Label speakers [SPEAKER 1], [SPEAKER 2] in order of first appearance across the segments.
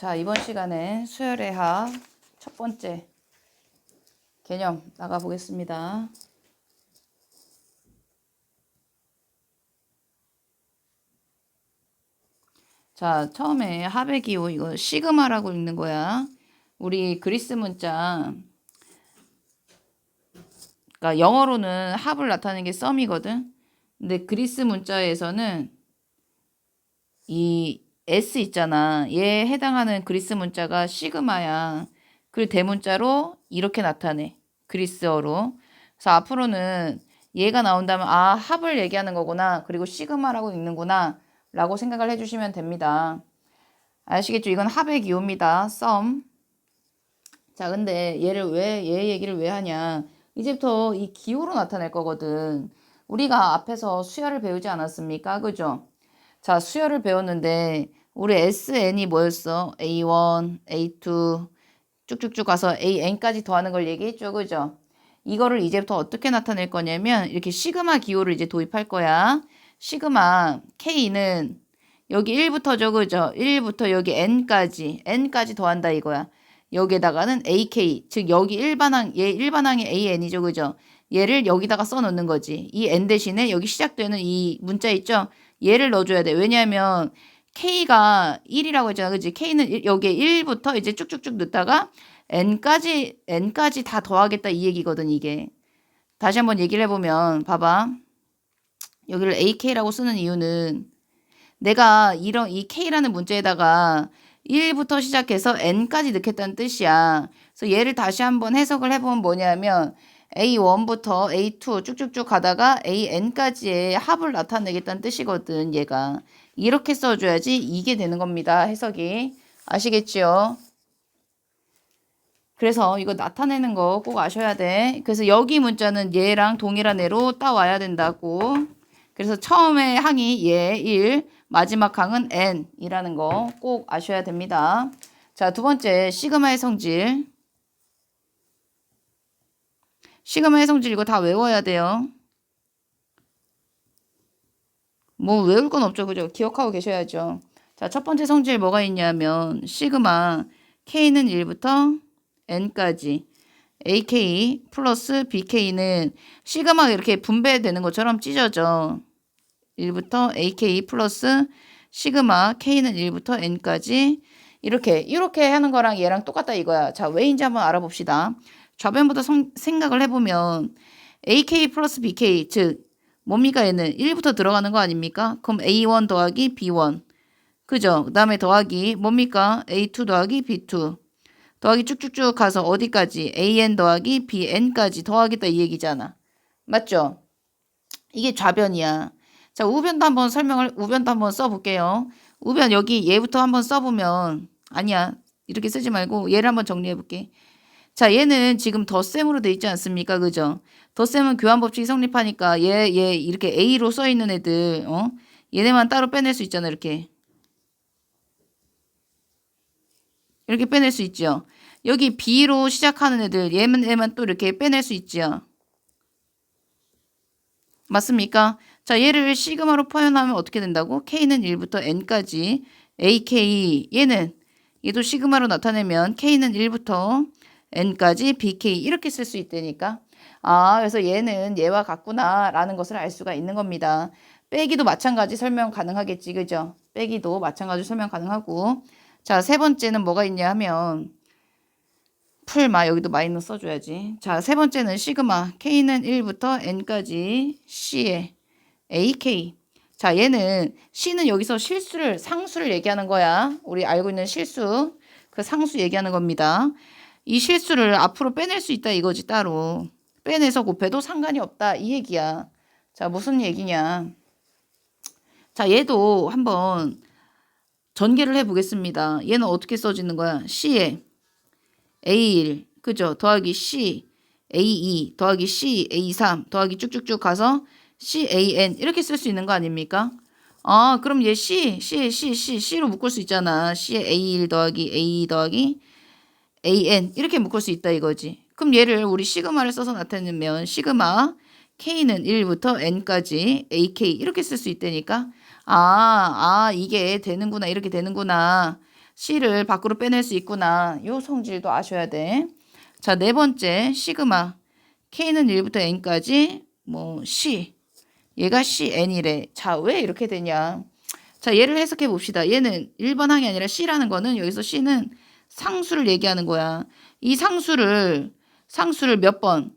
[SPEAKER 1] 자, 이번 시간에 수열의 합첫 번째 개념 나가 보겠습니다. 자, 처음에 기호 이거 시그마라고 읽는 거야. 우리 그리스 문자 그러니까 영어로는 합을 나타내는 게 썸이거든. 근데 그리스 문자에서는 이 S 있잖아. 얘에 해당하는 그리스 문자가 시그마야. 그 대문자로 이렇게 나타내. 그리스어로. 그래서 앞으로는 얘가 나온다면 아 합을 얘기하는 거구나. 그리고 시그마라고 읽는구나. 라고 생각을 해주시면 됩니다. 아시겠죠? 이건 합의 기호입니다. 썸. 자, 근데 얘를 왜, 얘 얘기를 왜 하냐. 이제부터 이 기호로 나타낼 거거든. 우리가 앞에서 수열을 배우지 않았습니까? 그죠? 자, 수열을 배웠는데, 우리 SN이 뭐였어? A1, A2, 쭉쭉쭉 가서 AN까지 더하는 걸 얘기했죠. 그죠? 이거를 이제부터 어떻게 나타낼 거냐면, 이렇게 시그마 기호를 이제 도입할 거야. 시그마 K는 여기 1부터죠. 그죠? 1부터 여기 N까지, N까지 더한다 이거야. 여기에다가는 AK, 즉 여기 일반항, 얘 일반항의 AN이죠. 그죠? 얘를 여기다가 써 놓는 거지. 이 N 대신에 여기 시작되는 이 문자 있죠? 얘를 넣어줘야 돼. 왜냐하면 K가 1이라고 했잖아. 그지? K는 여기에 1부터 이제 쭉쭉쭉 넣다가 N까지, N까지 다 더하겠다 이 얘기거든, 이게. 다시 한번 얘기를 해보면, 봐봐. 여기를 AK라고 쓰는 이유는 내가 이런 이 K라는 문자에다가 1부터 시작해서 n까지 넣겠다는 뜻이야. 그래서 얘를 다시 한번 해석을 해보면 뭐냐면 a1부터 a2 쭉쭉쭉 가다가 an까지의 합을 나타내겠다는 뜻이거든, 얘가. 이렇게 써줘야지 이게 되는 겁니다, 해석이. 아시겠지요? 그래서 이거 나타내는 거 꼭 아셔야 돼. 그래서 여기 문자는 얘랑 동일한 애로 따와야 된다고. 그래서 처음에 항이 얘 1, 마지막 항은 n이라는 거 꼭 아셔야 됩니다. 자, 두 번째 시그마의 성질. 시그마의 성질 이거 다 외워야 돼요. 뭐 외울 건 없죠. 그죠? 기억하고 계셔야죠. 자, 첫 번째 성질 뭐가 있냐면 시그마 k는 1부터 n까지 AK 플러스 BK는 시그마가 이렇게 분배되는 것처럼 찢어져. 1부터 AK 플러스 시그마 K는 1부터 N까지 이렇게 이렇게 하는 거랑 얘랑 똑같다 이거야. 자, 왜인지 한번 알아봅시다. 좌변부터 성, 생각을 해보면 AK 플러스 BK 즉 뭡니까 얘는 1부터 들어가는 거 아닙니까? 그럼 A1 더하기 B1 그죠? 그 다음에 더하기 뭡니까? A2 더하기 B2 더하기 쭉쭉쭉 가서 어디까지? AN 더하기 BN까지 더하겠다 이 얘기잖아. 맞죠? 이게 좌변이야. 자, 우변도 한번 설명을, 우변도 한번 써볼게요. 우변 여기 얘부터 한번 써보면, 아니야. 이렇게 쓰지 말고 얘를 한번 정리해볼게. 자, 얘는 지금 덧셈으로 돼 있지 않습니까? 그죠? 덧셈은 교환 법칙이 성립하니까 얘, 얘 이렇게 A로 써 있는 애들, 어? 얘네만 따로 빼낼 수 있잖아, 이렇게. 이렇게 빼낼 수 있죠. 여기 B로 시작하는 애들, 얘만, 얘만 또 이렇게 빼낼 수 있죠. 맞습니까? 자, 얘를 시그마로 표현하면 어떻게 된다고? K는 1부터 N까지 AK 얘는 얘도 시그마로 나타내면 K는 1부터 N까지 BK 이렇게 쓸 수 있다니까. 아, 그래서 얘는 얘와 같구나 라는 것을 알 수가 있는 겁니다. 빼기도 마찬가지 설명 가능하겠지, 그죠? 빼기도 마찬가지 설명 가능하고. 자, 세 번째는 뭐가 있냐 하면 풀마 여기도 마이너스 써줘야지. 자, 세 번째는 시그마 K는 1부터 N까지 C에 AK. 자, 얘는 C는 여기서 실수를 상수를 얘기하는 거야. 우리 알고 있는 실수. 그 상수 얘기하는 겁니다. 이 실수를 앞으로 빼낼 수 있다 이거지 따로. 빼내서 곱해도 상관이 없다 이 얘기야. 자, 무슨 얘기냐? 자, 얘도 한번 전개를 해 보겠습니다. 얘는 어떻게 써지는 거야? C에 A1 그죠? 더하기 C A2 더하기 C A3 더하기 쭉쭉쭉 가서 CAN 이렇게 쓸 수 있는 거 아닙니까? 아, 그럼 얘 C, C, C, C, C로 묶을 수 있잖아. C에 A1 더하기 A2 더하기 AN 이렇게 묶을 수 있다 이거지. 그럼 얘를 우리 시그마를 써서 나타내면 시그마 K는 1부터 N까지 AK 이렇게 쓸 수 있다니까. 아, 아, 이게 되는구나. 이렇게 되는구나. C를 밖으로 빼낼 수 있구나. 요 성질도 아셔야 돼. 자, 네 번째 시그마. K는 1부터 N까지 뭐 C. 얘가 CN이래. 자, 왜 이렇게 되냐? 자, 얘를 해석해 봅시다. 얘는 1번 항이 아니라 C라는 거는 여기서 C는 상수를 얘기하는 거야. 이 상수를 상수를 몇 번?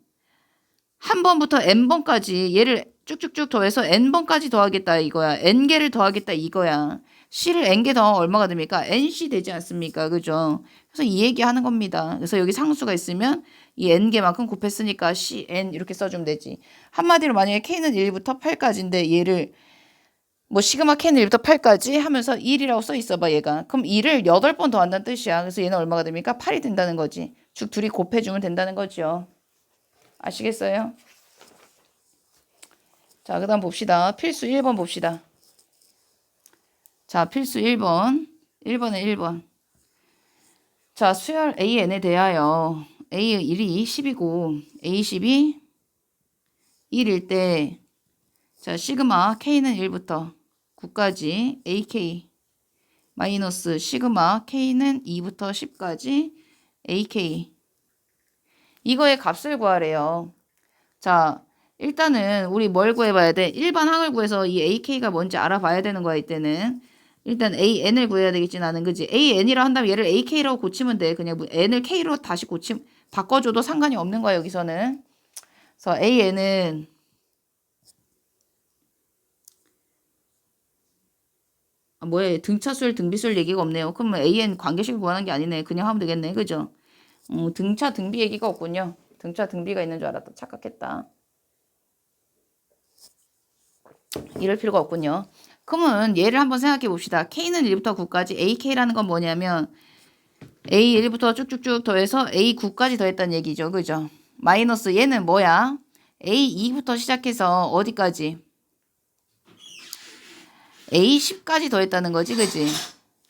[SPEAKER 1] 한 번부터 n번까지 얘를 쭉쭉쭉 더해서 n번까지 더하겠다 이거야. n개를 더하겠다 이거야. c를 n개 더하면 얼마가 됩니까? nc 되지 않습니까? 그죠? 그래서 이 얘기 하는 겁니다. 그래서 여기 상수가 있으면 이 n개만큼 곱했으니까 cn 이렇게 써주면 되지. 한마디로 만약에 k는 1부터 8까지인데 얘를 뭐 시그마 k는 1부터 8까지 하면서 1이라고 써 있어봐 얘가. 그럼 2를 8번 더한다는 뜻이야. 그래서 얘는 얼마가 됩니까? 8이 된다는 거지. 즉 둘이 곱해주면 된다는 거죠. 아시겠어요? 자, 그 다음 봅시다. 필수 1번 봅시다. 자, 필수 1번. 1번에 1번. 자, 수열 AN에 대하여 A의 1이 10이고 A10이 1일 때 자, 시그마 K는 1부터 9까지 AK 마이너스 시그마 K는 2부터 10까지 AK 이거의 값을 구하래요. 자, 일단은 우리 뭘 구해봐야 돼? 일반 항을 구해서 이 AK가 뭔지 알아봐야 되는 거야, 이때는. 일단 AN을 구해야 되겠지, 나는. 그지? AN이라 한다면 얘를 AK라고 고치면 돼. 그냥 뭐 N을 K로 다시 고치, 바꿔줘도 상관이 없는 거야, 여기서는. 그래서 AN은 아, 뭐야, 등차수열, 등비수열 얘기가 없네요. 그러면 AN 관계식을 구하는 게 아니네. 그냥 하면 되겠네. 그죠? 어, 등차, 등비 얘기가 없군요. 등차, 등비가 있는 줄 알았다. 착각했다. 이럴 필요가 없군요. 그러면 얘를 한번 생각해 봅시다. K는 1부터 9까지 AK라는 건 뭐냐면 A1부터 쭉쭉쭉 더해서 A9까지 더했다는 얘기죠. 그죠? 마이너스 얘는 뭐야? A2부터 시작해서 어디까지? A10까지 더했다는 거지. 그지?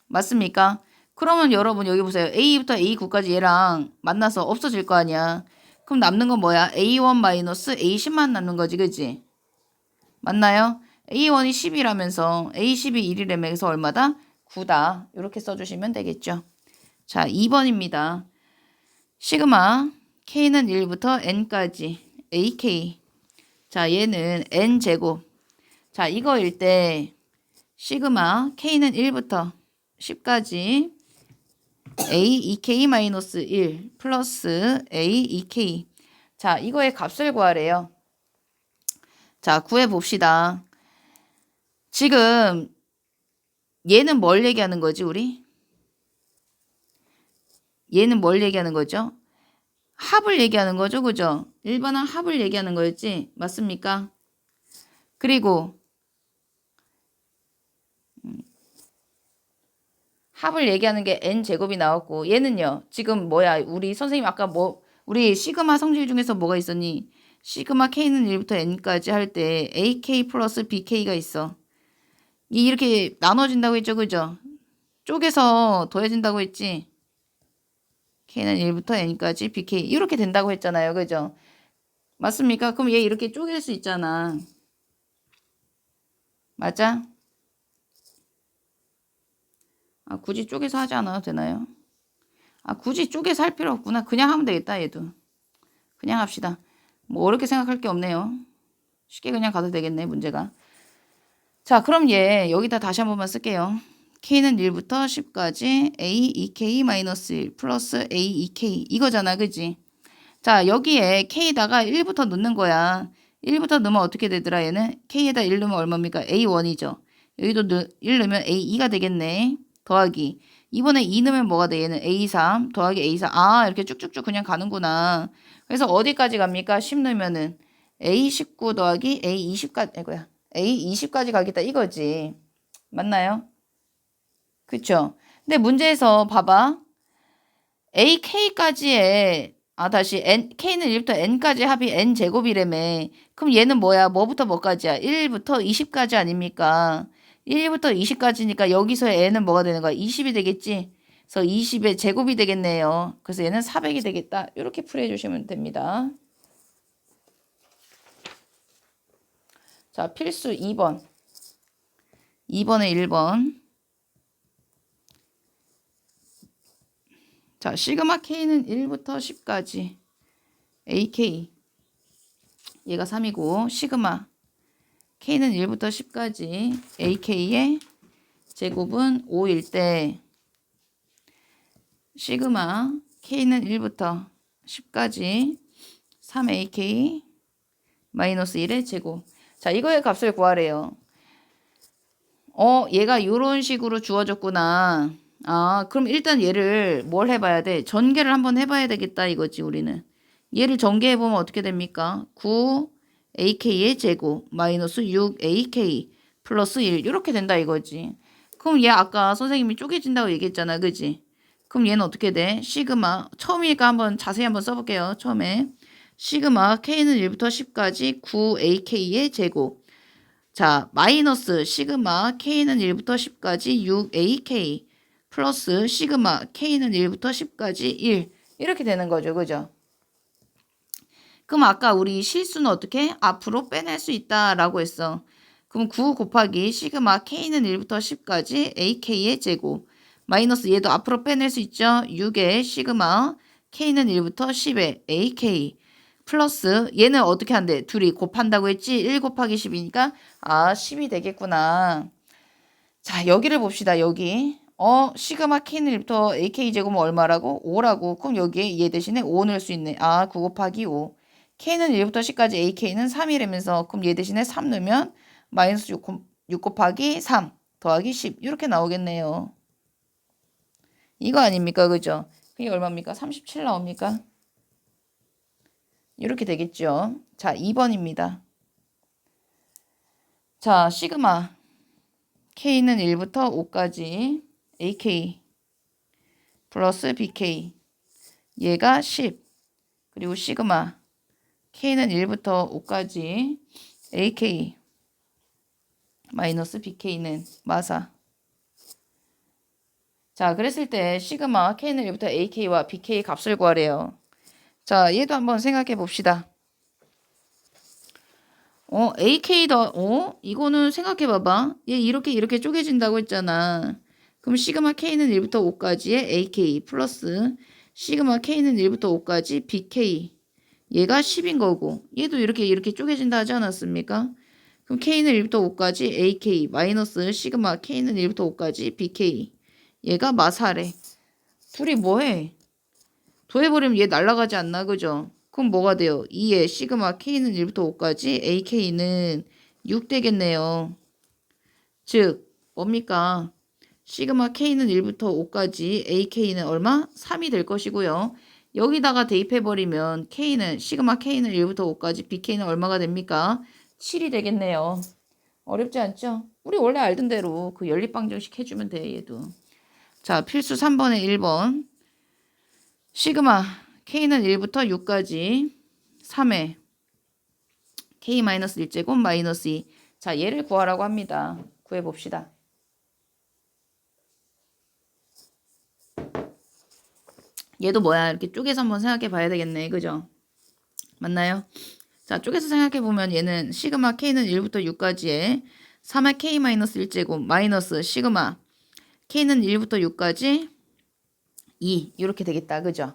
[SPEAKER 1] 맞습니까? 그러면 여러분 여기 보세요. A부터 A9까지 얘랑 만나서 없어질 거 아니야. 그럼 남는 건 뭐야? A1 마이너스 A10만 남는 거지. 그지? 맞나요? A1이 10이라면서 A10이 1이라면 그래서 얼마다? 9다. 이렇게 써주시면 되겠죠. 자, 2번입니다. 시그마 K는 1부터 N까지 AK 자, 얘는 N제곱 자, 이거일 때 시그마 K는 1부터 10까지 A 2K 마이너스 1 플러스 A 2K 자, 이거의 값을 구하래요. 자, 구해 봅시다. 지금 얘는 뭘 얘기하는 거지, 우리? 얘는 뭘 얘기하는 거죠? 합을 얘기하는 거죠, 그죠? 일반항 합을 얘기하는 거였지, 맞습니까? 그리고 합을 얘기하는 게 n 제곱이 나왔고 얘는요, 지금 뭐야? 우리 선생님 아까 뭐 우리 시그마 성질 중에서 뭐가 있었니? 시그마 k는 1부터 n까지 할 때 ak 플러스 bk가 있어. 이 이렇게 나눠진다고 했죠, 그죠? 쪼개서 더해진다고 했지. k는 1부터 n까지 bk 이렇게 된다고 했잖아요, 그죠? 맞습니까? 그럼 얘 이렇게 쪼갤 수 있잖아. 맞아? 아, 굳이 쪼개서 하지 않아도 되나요? 아, 굳이 쪼개서 할 필요 없구나. 그냥 하면 되겠다, 얘도. 그냥 합시다. 뭐 어렵게 생각할 게 없네요. 쉽게 그냥 가도 되겠네, 문제가. 자, 그럼 얘 여기다 다시 한 번만 쓸게요. k는 1부터 10까지 a 2k-1 플러스 a 2k 이거잖아, 그지? 자, 여기에 k에다가 1부터 넣는 거야. 1부터 넣으면 어떻게 되더라, 얘는? k에다 1 넣으면 얼마입니까? a1이죠. 여기도 1 넣으면 a2가 되겠네. 더하기. 이번에 2 넣으면 뭐가 돼? 얘는 a3 더하기 a4. 아, 이렇게 쭉쭉쭉 그냥 가는구나. 그래서 어디까지 갑니까? 10 넣으면은 A19 더하기 A20까지, 이거야. A20까지 가겠다 이거지. 맞나요? 그쵸? 근데 문제에서 봐봐. AK까지의, 아, 다시 N, K는 1부터 N까지 합이 N제곱이라며. 그럼 얘는 뭐야? 뭐부터 뭐까지야? 1부터 20까지 아닙니까? 1부터 20까지니까 여기서의 N은 뭐가 되는 거야? 20이 되겠지? 그래서 20의 제곱이 되겠네요. 그래서 얘는 400이 되겠다. 이렇게 풀이해 주시면 됩니다. 자, 필수 2번. 2번에 1번. 자, 시그마 K는 1부터 10까지 AK 얘가 3이고 시그마 K는 1부터 10까지 AK의 제곱은 5일 때 시그마 K는 1부터 10까지 3AK 마이너스 1의 제곱. 자, 이거의 값을 구하래요. 어, 얘가 요런 식으로 주어졌구나. 아, 그럼 일단 얘를 뭘 해봐야 돼? 전개를 한번 해봐야 되겠다 이거지, 우리는. 얘를 전개해보면 어떻게 됩니까? 9AK의 제곱 마이너스 6AK 플러스 1 이렇게 된다 이거지. 그럼 얘 아까 선생님이 쪼개진다고 얘기했잖아. 그지? 그럼 얘는 어떻게 돼? 시그마 처음이니까 한번 자세히 한번 써볼게요. 처음에 시그마 K는 1부터 10까지 9AK의 제곱 자 마이너스 시그마 K는 1부터 10까지 6AK 플러스 시그마 K는 1부터 10까지 1 이렇게 되는 거죠. 그죠? 그럼 아까 우리 실수는 어떻게? 앞으로 빼낼 수 있다라고 했어. 그럼 9 곱하기 시그마 K는 1부터 10까지 AK의 제곱 마이너스 얘도 앞으로 빼낼 수 있죠. 6의 시그마 K는 1부터 10의 AK 플러스 얘는 어떻게 한대? 둘이 곱한다고 했지? 1 곱하기 10이니까 아 10이 되겠구나. 자 여기를 봅시다. 여기 어 시그마 K는 1부터 AK 제곱은 얼마라고? 5라고. 그럼 여기에 얘 대신에 5 넣을 수 있네. 아 9 곱하기 5. K는 1부터 10까지 AK는 3이라면서 그럼 얘 대신에 3 넣으면 마이너스 6, 곱- 6 곱하기 3 더하기 10 이렇게 나오겠네요. 이거 아닙니까? 그죠? 그게 얼마입니까? 37 나옵니까? 이렇게 되겠죠. 자, 2번입니다. 자, 시그마 K는 1부터 5까지 AK 플러스 BK 얘가 10 그리고 시그마 K는 1부터 5까지 AK 마이너스 BK는 마사 자, 그랬을 때 시그마 K는 1부터 AK와 BK 값을 구하래요. 자, 얘도 한번 생각해 봅시다. 어, AK 더, 어? 이거는 생각해 봐봐. 얘 이렇게 이렇게 쪼개진다고 했잖아. 그럼 시그마 K는 1부터 5까지의 AK 플러스 시그마 K는 1부터 5까지 BK. 얘가 10인 거고 얘도 이렇게 이렇게 쪼개진다 하지 않았습니까? 그럼 K는 1부터 5까지 AK 마이너스 시그마 K는 1부터 5까지 BK. 얘가 마사래. 둘이 뭐해? 더해버리면 얘 날아가지 않나 그죠? 그럼 뭐가 돼요? 2에 시그마 K는 1부터 5까지 AK는 6 되겠네요. 즉 뭡니까? 시그마 K는 1부터 5까지 AK는 얼마? 3이 될 것이고요. 여기다가 대입해버리면 K는 시그마 K는 1부터 5까지 BK는 얼마가 됩니까? 7이 되겠네요. 어렵지 않죠? 우리 원래 알던 대로 그 연립방정식 해주면 돼 얘도. 자 필수 3번에 1번 시그마 K는 1부터 6까지 3회 K-1제곱 마이너스 2. 자, 얘를 구하라고 합니다. 구해봅시다. 얘도 뭐야? 이렇게 쪼개서 한번 생각해 봐야 되겠네. 그죠? 맞나요? 자, 쪼개서 생각해 보면 얘는 시그마 K는 1부터 6까지에 3의 K-1제곱 마이너스 시그마 K는 1부터 6까지 2 이렇게 되겠다. 그죠?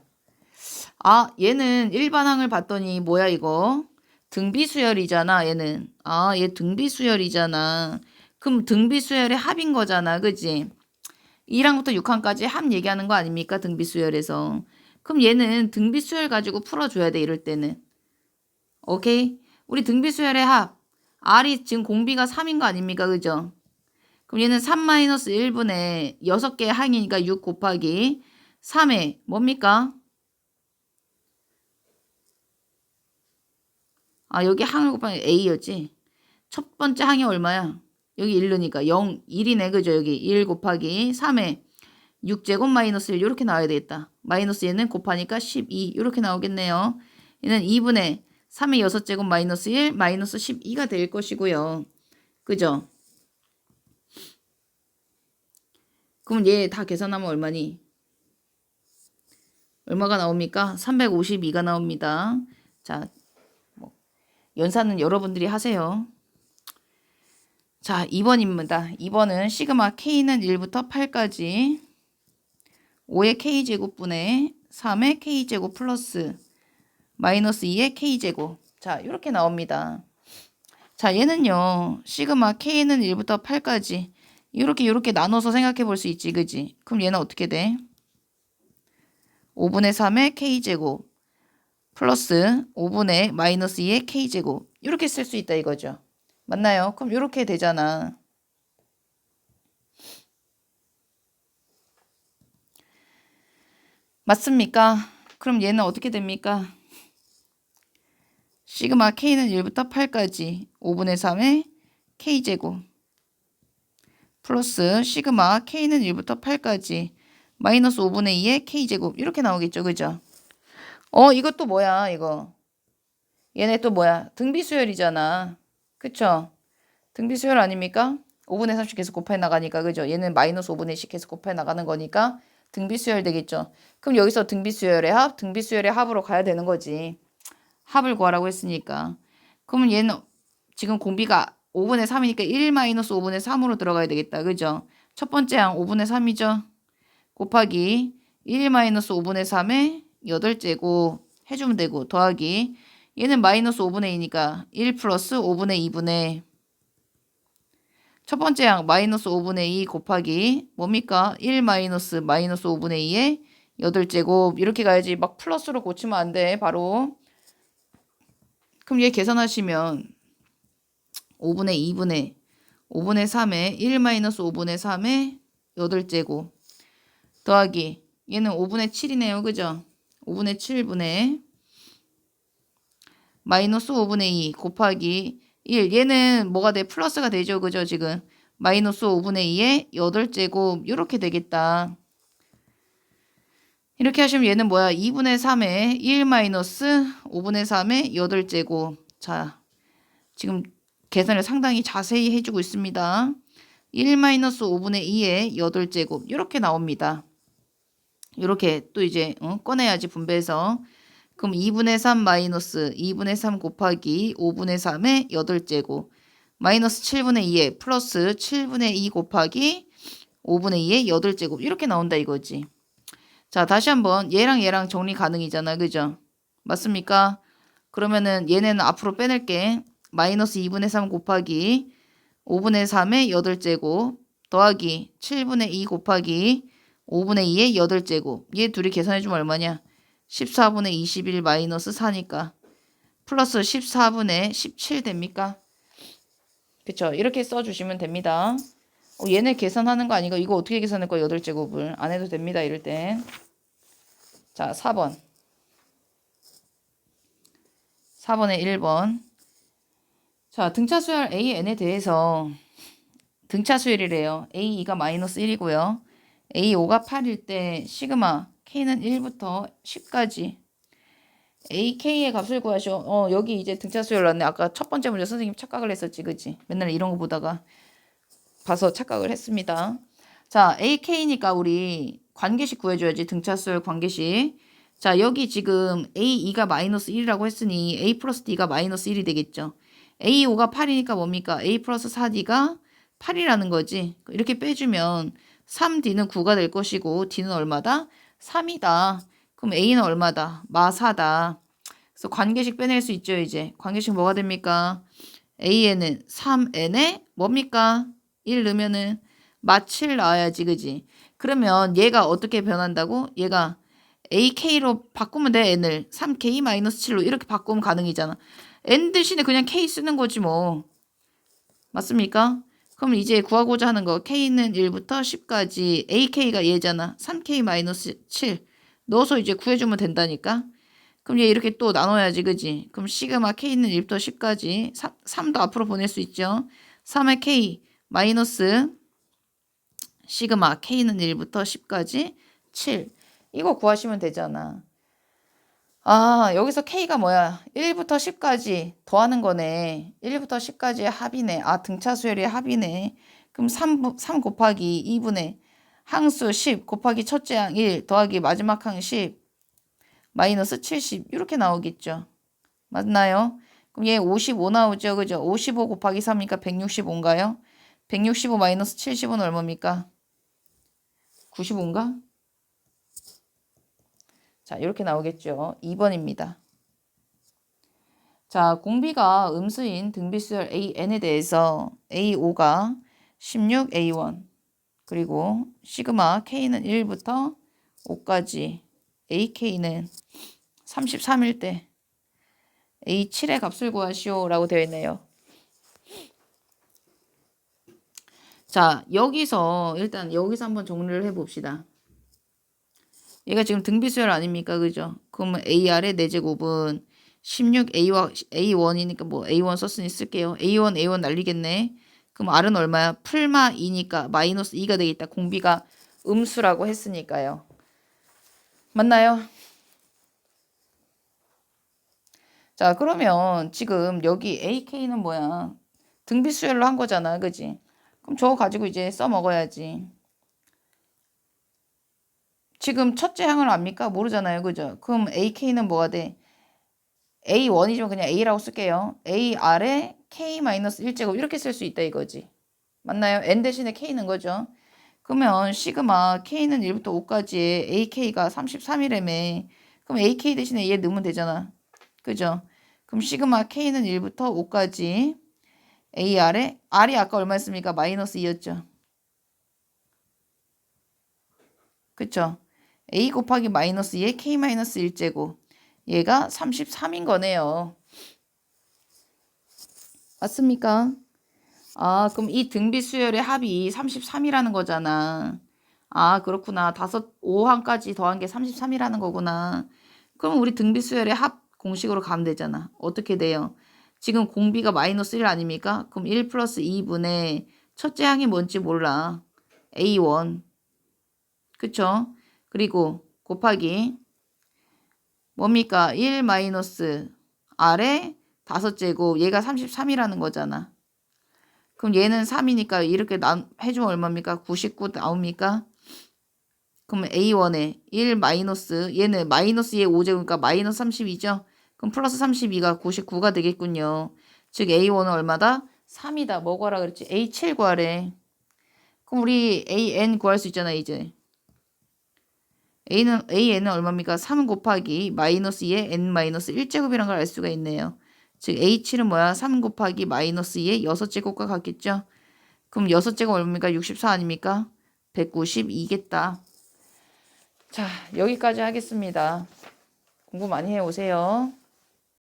[SPEAKER 1] 아, 얘는 일반항을 봤더니 뭐야 이거? 등비수열이잖아, 얘는. 아, 얘 등비수열이잖아. 그럼 등비수열의 합인 거잖아, 그지? 1항부터 6항까지 합 얘기하는 거 아닙니까? 등비수열에서. 그럼 얘는 등비수열 가지고 풀어줘야 돼, 이럴 때는. 오케이? 우리 등비수열의 합. R이 지금 공비가 3인 거 아닙니까? 그죠? 그럼 얘는 3-1분의 6개의 항이니까 6 곱하기 3에 뭡니까? 아, 여기 항을 곱하면 A였지? 첫 번째 항이 얼마야? 여기 1루니까 0, 1이네. 그죠? 여기 1 곱하기 3에 6제곱 마이너스 1 이렇게 나와야 되겠다. 마이너스 얘는 곱하니까 12 이렇게 나오겠네요. 얘는 2분의 3의 6제곱 마이너스 1 마이너스 12가 될 것이고요. 그죠? 그럼 얘 다 계산하면 얼마니? 얼마가 나옵니까? 352가 나옵니다. 자, 뭐, 연산은 여러분들이 하세요. 자, 2번입니다. 2번은 시그마 K는 1부터 8까지 5의 k제곱분의 3의 k제곱 플러스 마이너스 2의 k제곱. 자, 이렇게 나옵니다. 자, 얘는요. 시그마 k는 1부터 8까지 이렇게 이렇게 나눠서 생각해 볼 수 있지. 그지? 그럼 얘는 어떻게 돼? 5분의 3의 k제곱 플러스 5분의 마이너스 2의 k제곱 이렇게 쓸 수 있다 이거죠. 맞나요? 그럼 이렇게 되잖아. 맞습니까? 그럼 얘는 어떻게 됩니까? 시그마 k는 1부터 8까지 5분의 3의 k제곱 플러스 시그마 k는 1부터 8까지 마이너스 5분의 2의 k제곱 이렇게 나오겠죠. 그죠? 어 이것도 뭐야 이거 얘네 또 뭐야 등비수열이잖아. 그쵸? 등비수열 아닙니까? 5분의 3씩 계속 곱해 나가니까 그죠? 얘는 마이너스 5분의 10 계속 곱해 나가는 거니까 등비수열 되겠죠. 그럼 여기서 등비수열의 합, 등비수열의 합으로 가야 되는 거지. 합을 구하라고 했으니까. 그러면 얘는 지금 공비가 5분의 3이니까 1 마이너스 5분의 3으로 들어가야 되겠다. 그죠? 첫 번째 항 5분의 3이죠. 곱하기 1 마이너스 5분의 3의 8제곱 해주면 되고 더하기 얘는 마이너스 5분의 2니까 1 플러스 5분의 2분의 첫 번째 항 마이너스 5분의 2 곱하기 뭡니까? 1 마이너스 마이너스 5분의 2의 8제곱 이렇게 가야지 막 플러스로 고치면 안 돼 바로 그럼 얘 계산하시면 5분의 2분의 5분의 3에 1 마이너스 5분의 3의 8제곱 더하기 얘는 5분의 7이네요. 그죠? 5분의 7분의 마이너스 5분의 2 곱하기 1 얘는 뭐가 돼? 플러스가 되죠. 그죠? 지금 마이너스 5분의 2의 8제곱 이렇게 되겠다. 이렇게 하시면 얘는 뭐야? 2분의 3에 1 마이너스 5분의 3의 8제곱 자 지금 계산을 상당히 자세히 해주고 있습니다. 1 마이너스 5분의 2의 8제곱 이렇게 나옵니다. 이렇게 또 이제 어, 꺼내야지 분배해서 그럼 2분의 3 마이너스 2분의 3 곱하기 5분의 3의 8제곱 마이너스 7분의 2에 플러스 7분의 2 곱하기 5분의 2의 8제곱 이렇게 나온다 이거지. 자 다시 한번 얘랑 얘랑 정리 가능이잖아 그죠? 맞습니까? 그러면은 얘네는 앞으로 빼낼게. 마이너스 2분의 3 곱하기 5분의 3의 8제곱 더하기 7분의 2 곱하기 5분의 2의 8제곱. 얘 둘이 계산해주면 얼마냐? 14분의 21 마이너스 4니까 플러스 14분의 17 됩니까? 그쵸? 이렇게 써주시면 됩니다. 어, 얘네 계산하는 거 아니고 이거 어떻게 계산할 거야? 8제곱을. 안 해도 됩니다. 이럴 때. 자, 4번. 4번에 1번. 자, 등차 수열 AN에 대해서 등차 수열이래요. A2가 마이너스 1이고요. A5가 8일 때 시그마 K는 1부터 10까지 AK의 값을 구하셔. 어, 여기 이제 등차 수열 나왔네. 아까 첫 번째 문제 선생님 착각을 했었지, 그지? 맨날 이런 거 보다가 봐서 착각을 했습니다. 자, AK니까 우리 관계식 구해줘야지. 등차 수열 관계식. 자, 여기 지금 A2가 마이너스 1이라고 했으니 A 플러스 D가 마이너스 1이 되겠죠. A5가 8이니까 뭡니까? A 플러스 4D가 8이라는 거지. 이렇게 빼주면 3D는 9가 될 것이고 D는 얼마다? 3이다. 그럼 A는 얼마다? 마4다. 그래서 관계식 빼낼 수 있죠, 이제. 관계식 뭐가 됩니까? A에는 3N에 뭡니까? 1 넣으면은 마7 나와야지, 그지? 그러면 얘가 어떻게 변한다고? 얘가 AK로 바꾸면 돼, N을. 3K-7로 이렇게 바꾸면 가능이잖아. N 대신에 그냥 K 쓰는 거지, 뭐. 맞습니까? 그럼 이제 구하고자 하는 거 K는 1부터 10까지 AK가 얘잖아. 3K-7 넣어서 이제 구해주면 된다니까. 그럼 얘 이렇게 또 나눠야지 그지? 그럼 시그마 K는 1부터 10까지 3, 도 앞으로 보낼 수 있죠. 3의 K 마이너스 시그마 K는 1부터 10까지 7 이거 구하시면 되잖아. 아, 여기서 K가 뭐야? 1부터 10까지 더하는 거네. 1부터 10까지의 합이네. 아, 등차 수열의 합이네. 그럼 3, 3 곱하기 2분의 항수 10 곱하기 첫째 항 1 더하기 마지막 항 10 마이너스 70 이렇게 나오겠죠. 맞나요? 그럼 얘 55 나오죠. 그죠? 55 곱하기 3이니까 165인가요? 165 마이너스 70은 얼마입니까? 95인가? 자, 이렇게 나오겠죠. 2번입니다. 자, 공비가 음수인 등비수열 AN에 대해서 A5가 16, A1 그리고 시그마 K는 1부터 5까지 AK는 33일 때 A7의 값을 구하시오 라고 되어 있네요. 자, 여기서 일단 여기서 한번 정리를 해 봅시다. 얘가 지금 등비수열 아닙니까? 그죠? 그러면 AR의 4제곱은 16A와 A1이니까 뭐 A1 썼으니 쓸게요. A1, A1 날리겠네. 그럼 R은 얼마야? 풀마 2니까 마이너스 2가 되겠다. 공비가 음수라고 했으니까요. 맞나요? 자, 그러면 지금 여기 AK는 뭐야? 등비수열로 한 거잖아. 그지? 그럼 저거 가지고 이제 써먹어야지. 지금 첫째 항을 압니까? 모르잖아요. 그죠? 그럼 AK는 뭐가 돼? A1이지만 그냥 A라고 쓸게요. A 아래 K-1제곱 이렇게 쓸 수 있다 이거지. 맞나요? N 대신에 K는 거죠. 그러면 시그마 K는 1부터 5까지의 AK가 33이라며. 그럼 AK 대신에 얘 넣으면 되잖아. 그죠? 그럼 시그마 K는 1부터 5까지 A 아래 R이 아까 얼마였습니까? 마이너스 2였죠. 그쵸? A 곱하기 마이너스 2의 K 마이너스 1제곱. 얘가 33인 거네요. 맞습니까? 아, 그럼 이 등비 수열의 합이 33이라는 거잖아. 아, 그렇구나. 다섯, 5항까지 더한 게 33이라는 거구나. 그럼 우리 등비 수열의 합 공식으로 가면 되잖아. 어떻게 돼요? 지금 공비가 마이너스 1 아닙니까? 그럼 1 플러스 2분의 첫째 항이 뭔지 몰라. A1. 그쵸? 그리고 곱하기 뭡니까? 1 마이너스 R에 다섯 제곱 얘가 33이라는 거잖아. 그럼 얘는 3이니까 이렇게 나, 해주면 얼마입니까? 99 나옵니까? 그럼 A1에 1 마이너스 얘는 마이너스 얘 5제곱이니까 마이너스 32죠? 그럼 플러스 32가 99가 되겠군요. 즉 A1은 얼마다? 3이다. 뭐 구하라 그랬지? A7 구하래. 그럼 우리 AN 구할 수 있잖아 이제. A는, AN은 얼마입니까? 3 곱하기 마이너스 2의 N 마이너스 1제곱이란 걸 알 수가 있네요. 즉 H7은 뭐야? 3 곱하기 마이너스 2의 6제곱과 같겠죠? 그럼 6제곱 얼마입니까? 64 아닙니까? 192겠다. 자, 여기까지 하겠습니다. 공부 많이 해오세요.